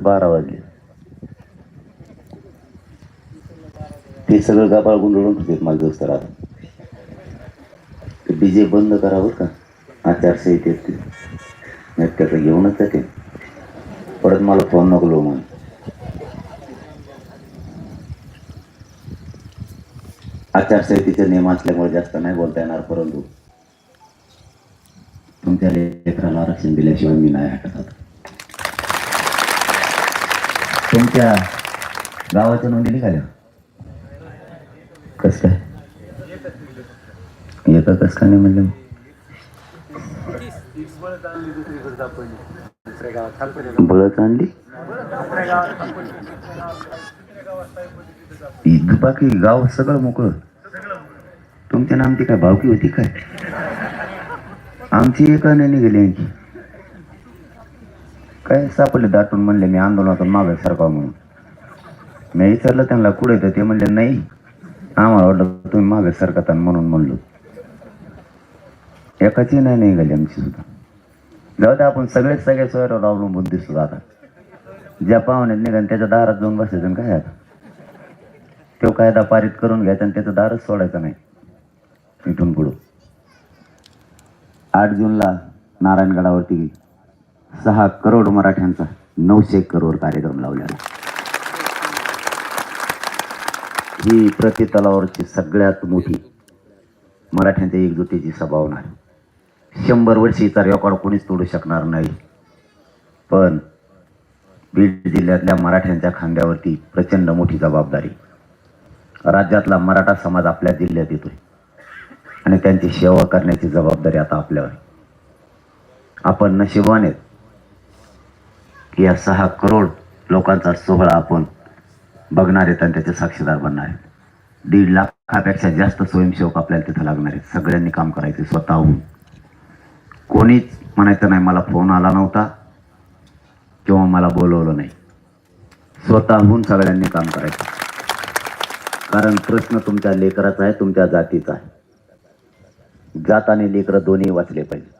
बारा वाजले. ते सगळं गाबाळ गुंडळून होते माझं दोस्त राहत डीजे बंद करावं का. आचारसंहितेत ते. नाही त्याचं घेऊनच जाते परत मला फोन नको म्हणून. आचारसंहितेचे नियम असल्यामुळे जास्त नाही बोलता येणार परंतु तुमच्या लेकराला आरक्षण दिल्याशिवाय मी नाही हटत आता. तुमच्या गावाच्या नोंदी निघाल्या? कस काय? एका कस काय नाही म्हणलं बळत आणली? बाकी गाव सगळं मोकळं. तुमच्या नामची काय भावकी होती काय? आमची एका नाही गेली आणखी. काय सापडले दाटून म्हणले मी आंदोलनातून मागे सरकाव म्हणून. मी विचारलं त्यांना कुठे तर ते म्हणले नाही आम्हाला वाटलं तुम्ही मागे सरकता म्हणून म्हणलो. एकाची नाही निघाली आमची सुद्धा. जाऊ दे आपण सगळेच सगळ्या सोयऱ्यावर अवलंबून दिसतो आता. ज्या पाहुण्यात निघाल त्याच्या दारात जाऊन बसायचं आणि काय आता? तो कायदा पारित करून घ्यायचा आणि त्याचं दारच सोडायचं नाही इथून पुढं. आठ जूनला नारायणगडावरती सहा करोड मराठ्यांचा नऊशे करोड कार्यक्रम लावलेला. ही प्रति तलावावरची सगळ्यात मोठी मराठ्यांच्या एकजुटीची सभा होणार. शंभर वर्षीचा रेकॉर्ड कोणीच तोडू शकणार नाही. पण बीड जिल्ह्यातल्या मराठ्यांच्या खांद्यावरती प्रचंड मोठी जबाबदारी. राज्यातला मराठा समाज आपल्या जिल्ह्यात येतोय. आणि त्यांची सेवा करण्याची जबाबदारी आता आपल्यावर आपण नशिबान आहेत. या सहा करोड लोकांचा सोहळा आपण बघणार आहेत आणि त्याचे साक्षीदार बनणार. आहेत दीड लाखापेक्षा जास्त स्वयंसेवक आपल्याला तिथं लागणार आहेत. सगळ्यांनी काम करायचे स्वतःहून. कोणीच म्हणायचं नाही मला फोन आला नव्हता किंवा मला बोलवलं नाही. स्वतःहून सगळ्यांनी काम करायचं. कारण प्रश्न तुमच्या लेकराचा आहे तुमच्या जातीचा आहे. जात आणि लेकरं दोन्ही वाचले पाहिजे.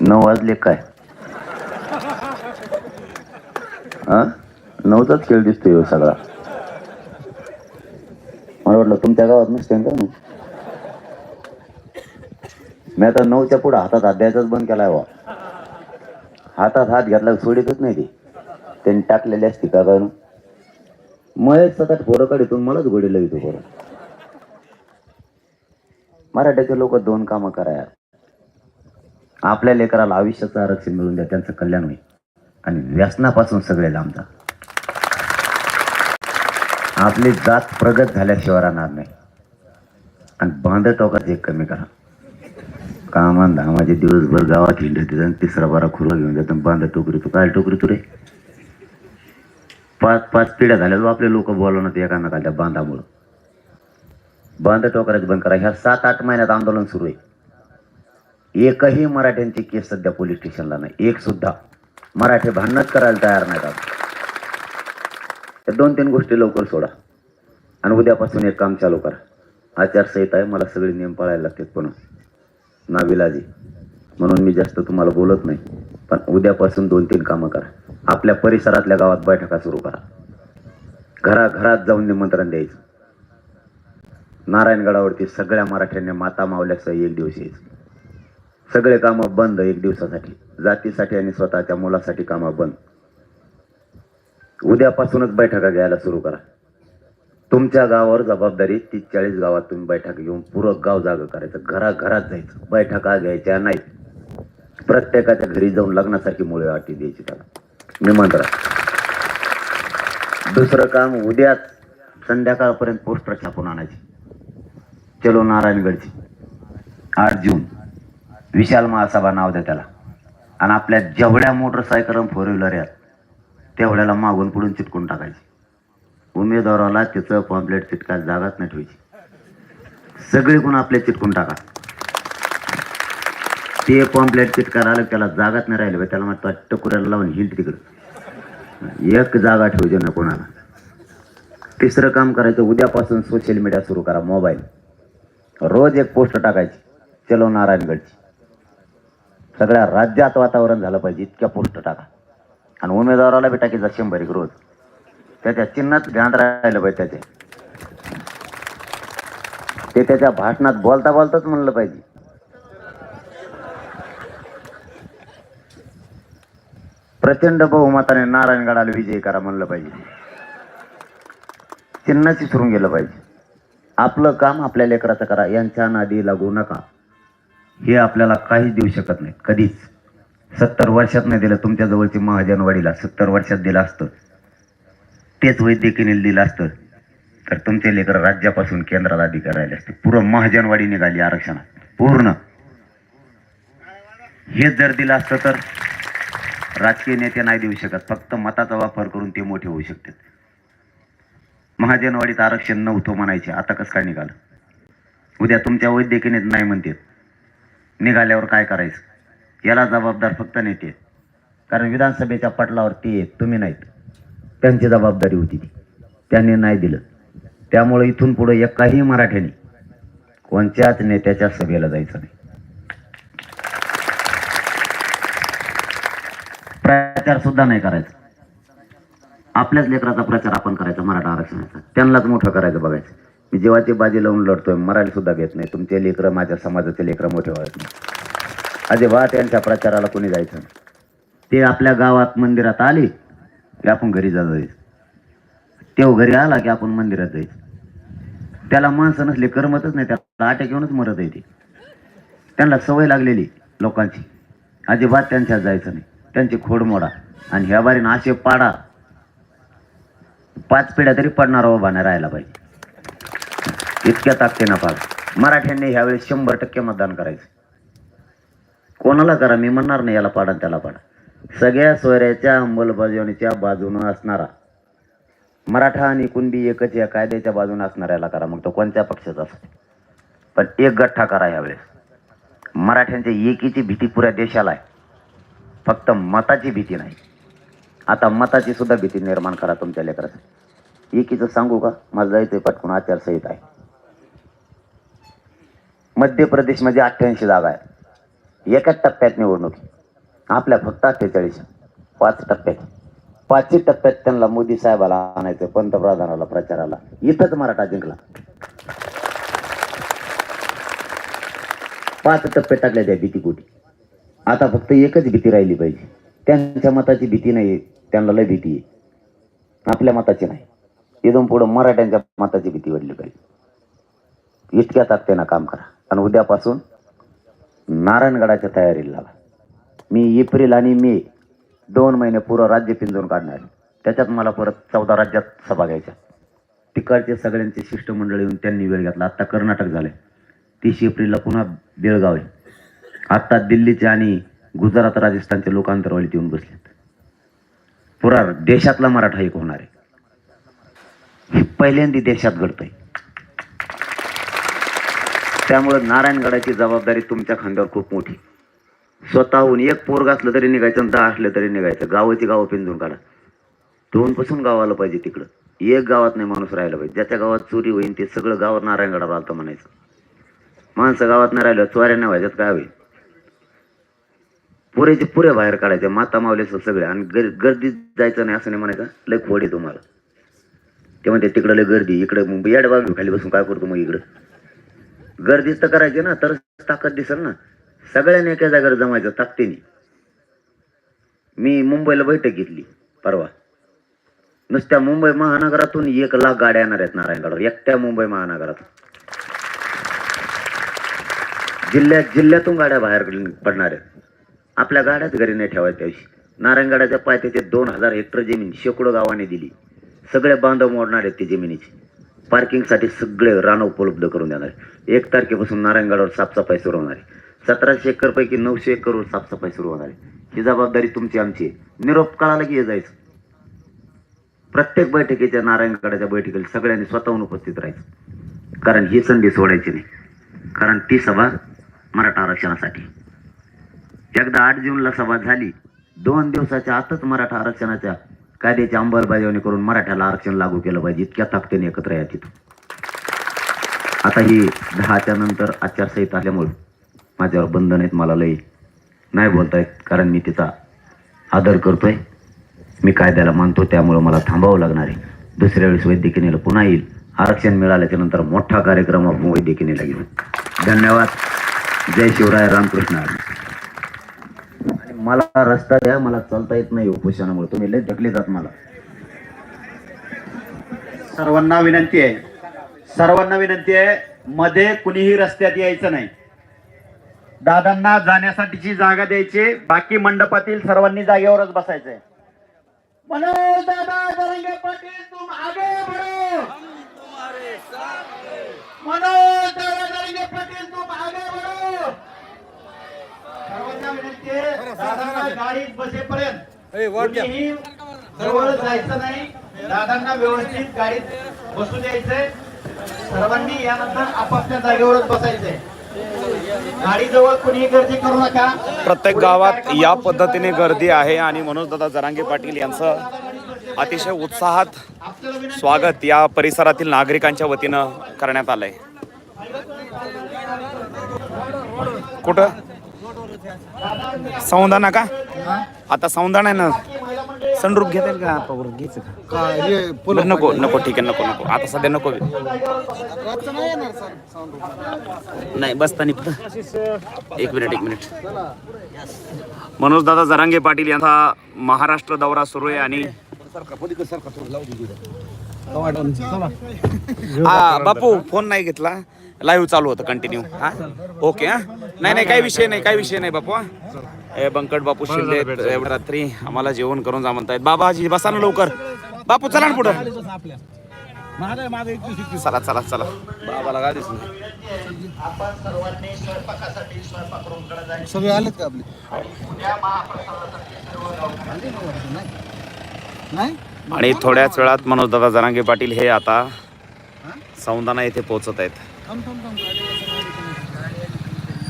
नऊ वाजले काय? हा नऊचाच खेळ दिसतोय हो सगळा. मला वाटलं तुमच्या गावात नसते का मी आता नऊच्या पुढे हातात हात द्यायचाच बंद केलाय वा हातात हात घेतला सोडितच सोडीतच नाही ते. त्यांनी टाकलेली असते का कारण मयच सतत पोरं काढितून मलाच गोडी लागतो बरं. मराठ्याचे लोक दोन कामं करा आपल्या लेकराला आयुष्याचं आरक्षण मिळून द्या त्यांचं कल्याण होईल. आणि व्यसनापासून सगळे लांबचा आपली जात प्रगत झाल्याशिवाय राहणार नाही. आणि बांध टोकाच एक कमी करा. कामान धामाचे दिवसभर गावात हिंडत आणि तिसरा बारा खुरवा घेऊन जातात बांधा टोकरी तू काय टोकरी तू रे पाच पाच पिढ्या झाल्या आपले लोक बोलवणार एकांना त्या बांधामुळं. बांध टोकराच बंद करा. ह्या सात आठ महिन्यात आंदोलन सुरू आहे. एकही मराठ्यांची केस सध्या पोलीस स्टेशनला नाही. एक सुद्धा. मराठी भांडणच करायला तयार नाही का त्या दोन तीन गोष्टी लवकर सोडा. आणि उद्यापासून एक काम चालू करा. आचारसंहिता आहे मला सगळे नियम पाळायला लागतात पण नाविलाजी म्हणून मी जास्त तुम्हाला बोलत नाही. पण उद्यापासून दोन तीन कामं करा. आपल्या परिसरातल्या गावात बैठका सुरू करा. घराघरात जाऊन निमंत्रण द्यायचं. नारायणगडावरती सगळ्या मराठ्यांनी माता मावल्यासह एक दिवस यायचं. सगळे कामं बंद एक दिवसासाठी. जातीसाठी आणि स्वतःच्या मुलासाठी कामं बंद. उद्यापासूनच बैठका घ्यायला सुरू करा. तुमच्या गावावर जबाबदारी तीस चाळीस गावात तुम्ही बैठक घेऊन पुरं गाव जागं करायचं. घराघरात जायचं. बैठका घ्यायच्या नाही प्रत्येकाच्या घरी जाऊन लग्नासाठी मुळे वाटी द्यायची त्याला. निमंत्रण. दुसरं काम उद्याच संध्याकाळपर्यंत पोस्टर छापून आणायची. चलो नारायणगडची. आठ जून. विशाल महासभा नाव द्या त्याला. आणि आपल्या जेवढ्या मोटरसायकल फोर व्हीलर आहेत तेवढ्याला मागून पुढून चिटकून टाकायची. उमेदवाराला त्याचं पॉम्पलेट चिटका जागाच नाही ठेवायची. सगळे कोण आपले चिटकून टाका. ते पॉम्पलेट चिटका आलं त्याला जागाच नाही राहिलं त्याला मग टकुऱ्याला लावून हिल तिकडं. एक जागा ठेवते ना कोणाला. तिसरं काम करायचं उद्यापासून सोशल मीडिया सुरू करा मोबाईल रोज एक पोस्ट टाकायची चलो नारायणगडची. सगळ्या राज्यात वातावरण झालं पाहिजे इतक्या पोस्ट टाका. आणि उमेदवाराला बी टाकीचा शंभर एक रोज. त्याच्या चिन्हात ध्यान राहिलं पाहिजे त्याचे. ते त्याच्या भाषणात बोलता बोलताच म्हणलं पाहिजे. प्रचंड बहुमताने नारायणगडाला विजय करा म्हणलं पाहिजे. चिन्हच विसरून गेलं पाहिजे. आपलं काम आपल्या लेकराचं करा यांच्या नादी लागू नका. हे आपल्याला काहीच देऊ शकत नाही कधीच. सत्तर वर्षात नाही दिलं तुमच्या जवळची महाजनवाडीला सत्तर वर्षात दिलं असतं. तेच वैद्यकीय दिलं असतं. तर तुमचे लेकर राज्यापासून केंद्रात अधिकार राहिले असते. पूर्ण महाजनवाडी निघाली आरक्षणात. पूर्ण. हेच जर दिलं असतं तर राजकीय नेते नाही देऊ शकत. फक्त मताचा वापर करून ते मोठे होऊ शकतात. महाजनवाडीत आरक्षण नव्हतं म्हणायचे. आता कसं काय निघालं? उद्या तुमच्या वैद्यकीय नाही म्हणतात. निघाल्यावर काय करायचं? याला जबाबदार फक्त नेते आहेत. कारण विधानसभेच्या पटलावर ते तुम्ही नाहीत. त्यांची जबाबदारी होती ती. त्यांनी नाही दिलं. त्यामुळे इथून पुढे एकाही मराठ्याने कोणत्याच नेत्याच्या सभेला जायचं नाही. प्रचार सुद्धा नाही करायचा. आपल्याच लेकराचा प्रचार आपण करायचा मराठा आरक्षणाचा. त्यांनाच मोठं करायचं बघायचं. मी जेव्हाची बाजी लावून लढतोय मराठी सुद्धा घेत नाही. तुमचे लेकरं माझ्या समाजाचे लेकरं मोठे व्हायचे. नाही अजिबात त्यांच्या प्रचाराला कोणी जायचं नाही. ते आपल्या गावात मंदिरात आले की आपण घरी जा जायचं. तेव्हा घरी आला की आपण मंदिरात जायचं. त्याला माणसं नसले करमतच नाही. त्याला आट्या घेऊनच मरत येते त्यांना सवय लागलेली लोकांची. अजिबात त्यांच्यात जायचं नाही. त्यांची खोड मोडा. आणि ह्या बारीनं असे पाडा. पाच पिढ्या तरी पडणार उभा नाही राहायला पाहिजे. इतक्या ताकदीनं पाड मराठ्यांनी ह्यावेळेस शंभर टक्के मतदान करायचं. कोणाला करा? मी म्हणणार नाही याला पाडा त्याला पाडा. सगळ्या सोयऱ्याच्या अंमलबजावणीच्या बाजूनं असणारा मराठा आणि कुणबी एकच या कायद्याच्या बाजूने असणाऱ्याला करा. मग तो कोणत्या पक्षाचा असतो पण एक गठ्ठा करा यावेळेस. मराठ्यांच्या एकीची भीती पुऱ्या देशाला आहे. फक्त मताची भीती नाही. आता मताची सुद्धा भीती निर्माण करा तुमच्या लेकराचं. एकीचं सांगू का? मला जायचंय पटकून आचारसंहिता आहे. मध्य प्रदेशमध्ये अठ्ठ्याऐंशी जागा आहे एकाच टप्प्यात निवडणूक आपल्या फक्त अठ्ठेचाळीस पाच टप्प्यात पाचशे टप्प्यात त्यांना मोदी साहेबाला आणायचं पंतप्रधानाला प्रचाराला. इथंच मराठा जिंकला. पाच टप्पे टाकल्या त्या कुठे आता फक्त एकच भीती राहिली पाहिजे. त्यांच्या मताची भीती नाही त्यांना लय भीती आहे. आपल्या मताची नाही. इथून पुढं मराठ्यांच्या मताची भीती वाढली पाहिजे. इतक्या ताकदीनं काम करा. आणि उद्यापासून नारायणगडाच्या तयारीला लागा मी एप्रिल आणि मे दोन महिने पुरं राज्य पिंजून काढणार आहे. त्याच्यात मला परत चौदा राज्यात सभा घ्यायच्या. तिकडचे सगळ्यांचे शिष्टमंडळ येऊन त्यांनी वेळ घेतला. आत्ता कर्नाटक झाले तीस एप्रिलला पुन्हा बेळगाव आहे. आत्ता दिल्लीचे आणि गुजरात राजस्थानचे लोक आंतरवालीत येऊन बसलेत. पुरा देशातला मराठा एक होणार आहे. हे पहिल्यांदा देशात घडतंय. त्यामुळे नारायणगडाची जबाबदारी तुमच्या खांद्यावर खूप मोठी. स्वतःहून एक पोरग असलं तरी निघायचं दहा असलं तरी निघायचं. गावाची गावं पिंजून काढा. दोन पासून गाव आलं पाहिजे तिकडं. एक गावात नाही माणूस राहिला पाहिजे. ज्याच्या गावात चोरी होईल ते सगळं गावात नारायणगडावर आलं म्हणायचं. माणसं गावात नाही राहिलं चोऱ्या नाही व्हायच्यात काय होईल? पुरेचे पुरे बाहेर काढायचे माता मावले सगळे. आणि गर गर्दीत जायचं नाही असं नाही म्हणायचं. लय खोड आहे तुम्हाला. ते म्हणते तिकडं लय गर्दी इकडे मुंबई याड बाजू खाली बसून काय करतो मग इकडं? गर्दीच तर करायची ना तरच ताकद दिसेल ना. सगळ्यांनी एका जागेवर जमायचं ताकदीने. मी मुंबईला बैठक घेतली परवा. नुसत्या मुंबई महानगरातून एक लाख गाड्या येणार आहेत नारायणगडावर. एकट्या मुंबई महानगरातून. जिल्ह्यात जिल्ह्यातून गाड्या बाहेर पडणार आहेत. आपल्या गाड्याच घरी नाही ठेवायच्या त्याविषयी. नारायणगडाच्या पायथ्याचे दोन हजार हेक्टर जमीन शेकडो गावाने दिली. सगळे बांधव मोडणार आहेत ती जमिनीची. पार्किंगसाठी सगळे रान उपलब्ध करून देणार एक तारखेपासून नारायणगडावर साफसफाई सुरू होणार आहे. सतराशे एकरपैकी नऊशे एकरवर साफसफाई सुरू होणार आहे. ही जबाबदारी तुमची आमची आहे. निरोप काळाला की जायचं? प्रत्येक बैठकीच्या नारायणगडाच्या बैठकीला सगळ्यांनी स्वतःहून उपस्थित राहायचं. कारण ही संधी सोडायची नाही. कारण ती सभा मराठा आरक्षणासाठी. एकदा आठ जूनला सभा झाली. दोन दिवसाच्या आतच मराठा आरक्षणाच्या कायद्याची अंमलबजावणी करून मराठ्याला आरक्षण लागू केलं पाहिजे इतक्या ताकदीने एकत्र या तिथं. आता ही दहाच्या नंतर आचारसंहिता आल्यामुळे माझ्यावर बंधन आहेत मला लई नाही बोलतायत कारण मी तिचा आदर करतोय. मी कायद्याला मानतो त्यामुळं मला थांबावं लागणार आहे. दुसऱ्या वेळेस वैद्यकिनीला पुन्हा येईल. आरक्षण मिळाल्याच्या नंतर मोठा कार्यक्रम आपण वैद्यकीनेला घेऊ. धन्यवाद. जय शिवराय रामकृष्ण. हरी. मला रस्ता द्या मला चालता येत नाही उपोषणामुळे. तुम्ही लय ढकले जात मला. सर्वांना विनंती आहे. सर्वांना विनंती आहे मध्ये कुणीही रस्त्यात यायचं नाही. दादांना जाण्यासाठीची जागा द्यायची बाकी मंडपातील सर्वांनी जागेवरच बसायचंय. मनोज दादा जरंगे पाटील तुम आगे बढ़ो. मनोज दादा जरंगे पाटील तुम आगे बढ़ो. सर्वांना विनंती आहे दादांना गाडीत बसेपर्यंत कुणीही जवळ जायचं नाही. दादांना व्यवस्थित गाडीत बसू द्यायचंय. सर्वांनी यानंतर आपापल्या जागेवरच बसायचंय. गाडीजवळ कुणीही गर्दी करू नका. प्रत्येक गावात या पद्धतीने गर्दी आहे आणि मनोज दादा जरांगे पाटील यांचं अतिशय उत्साहात स्वागत या परिसरातील नागरिकांच्या वतीनं करण्यात आलंय. कुठं? सौंदाना का? आता सौंदाना आहे ना सनरूप घेता येईल का घ्यायचं का? बरं, नको नको ठीक आहे नको नको. आता सध्या नको. नाही बसतानी फक्त. एक मिनिट एक मिनिट. मनोज दादा जरांगे पाटील यांचा महाराष्ट्र दौरा सुरू आहे आणि हा बापू फोन नाही घेतला. लाईव्ह चालू होतं कंटिन्यू हा? ओके हा? नाही नाही काही विषय नाही काही विषय नाही बापू हा. ए बंकट बापू शिंदे एवढ्या रात्री आम्हाला जेवण करून जा म्हणतायत. बाबाजी बसा ना लवकर. बापू चला ना पुढं. चला चला चला. बाबाला काय दिसलं? आपण सर्वांनी स्वयंपाकासाठी स्वयंपाकरूमकडे जायचं सगळे आलेत का आपले? आणि थोड्याच वेळात मनोज दादा जरांगे पाटील हे आता सौंदाना येथे पोहोचत आहेत थांब थांब थांब गाडी बसा, गाडी कमी.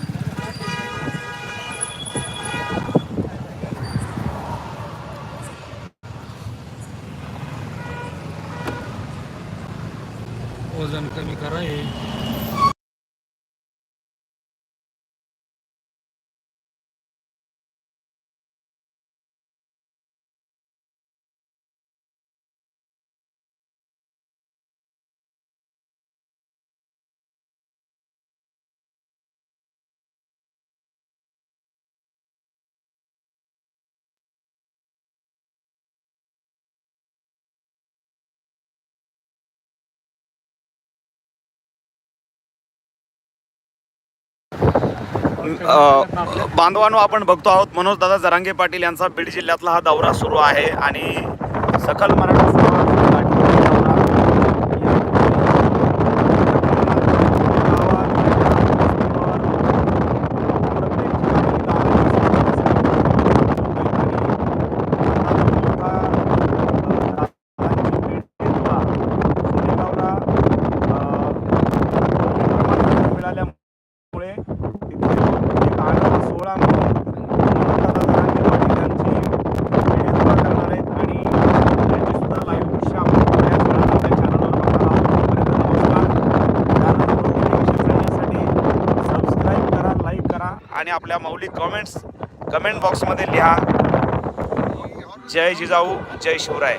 वजन कमी करा हे बांधवांनो आपण बघतो आहोत मनोज दादा जरांगे पाटील यांचा बीड जिल्ह्यातला हा दौरा सुरू आहे आणि सखल मराठा समाजाचा पाठीमागे दौरा. मिळाल्यामुळे तिथे एक आढावा सोहळा म्हणून दादा जरांगे पाटील यांची मेळावा करणार आहेत आणि त्याची सुद्धा लाईव्ह दृश्य आपण थोड्याच वेळात आपल्या चॅनलवर बघणार आहोत तोपर्यंत नमस्कार त्यानंतर नोटिफिकेशन जाण्यासाठी सबस्क्राईब करा लाईक करा आणि आपल्या मौलिक कमेंट्स कमेंट बॉक्समध्ये लिहा. जय जिजाऊ जय शिवराय.